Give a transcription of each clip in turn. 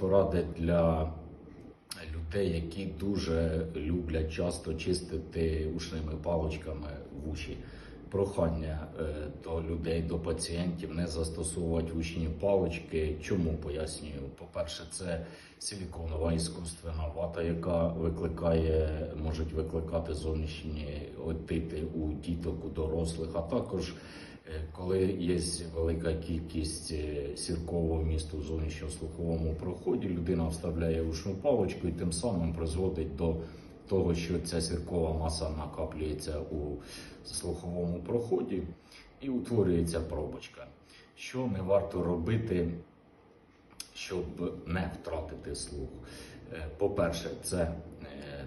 Поради для людей, які дуже люблять часто чистити ушними паличками вуші. Прохання е, до людей, до пацієнтів не застосовувати ушні палички. Чому пояснюю? По-перше, це силіконова іскусственна вата, яка викликає, можуть викликати зовнішні отити у діток, у дорослих, а також Коли є велика кількість е, сіркового місту в зовнішньослуховому проході, людина вставляє ушну паличку і тим самим призводить до того, що ця сіркова маса накаплюється у слуховому проході і утворюється пробочка. Що не варто робити, щоб не втратити слух? Е, По-перше, це е,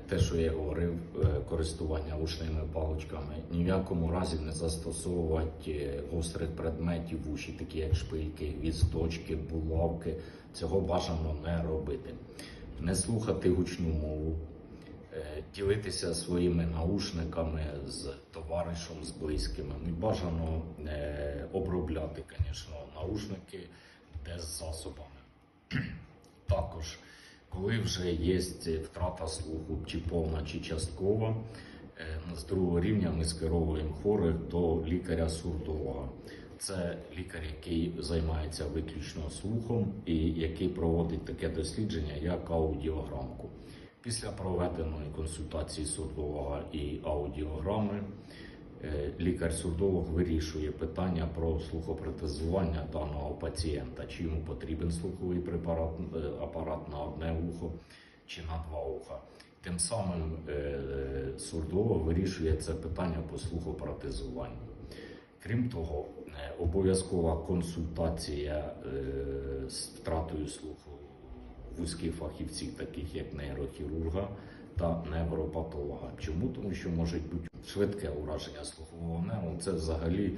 те, що я говорив, е, користування ушними паличками. Ні в якому разі не застосовувати гострих предметів в уші, такі як шпильки, вісточки, булавки. Цього бажано не робити. Не слухати гучну мову, ділитися своїми наушниками з товаришем, з близькими. І бажано обробляти, звісно, наушники де засобами. Також, коли вже є втрата слуху, чи повна, чи часткова, е, з другого рівня ми скеровуємо хворих до лікаря-сурдолога. Це лікар, який займається виключно слухом і який проводить таке дослідження, як аудіограмку. Після проведеної консультації сурдолога і аудіограми е, лікар-сурдолог вирішує питання про слухопротезування даного пацієнта, чи йому потрібен слуховий препарат е, апарат на одне вухо чи на два уха. Тим самим е, сурдолог вирішує це питання по слухопротезуванню. Крім того, обов'язкова консультація з втратою слуху вузьких фахівців, таких як нейрохірурга та невропатолога. Чому? Тому що може бути швидке ураження слухового нерву. Це взагалі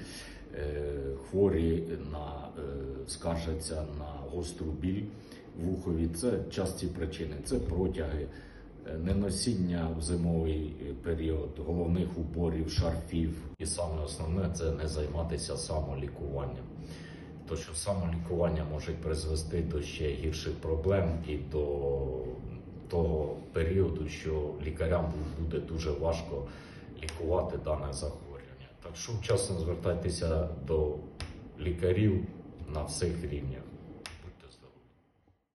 е, хворі на е, скаржаться на гостру біль в ухові. Це часті причини, це протяги. е, Неносіння в зимовий е, період головних уборів, шарфів, і саме основне це не займатися самолікуванням. То що самолікування може призвести до ще гірших проблем і до того періоду, що лікарям буде дуже важко лікувати дане захворювання. Так що вчасно звертайтеся до лікарів на всіх рівнях.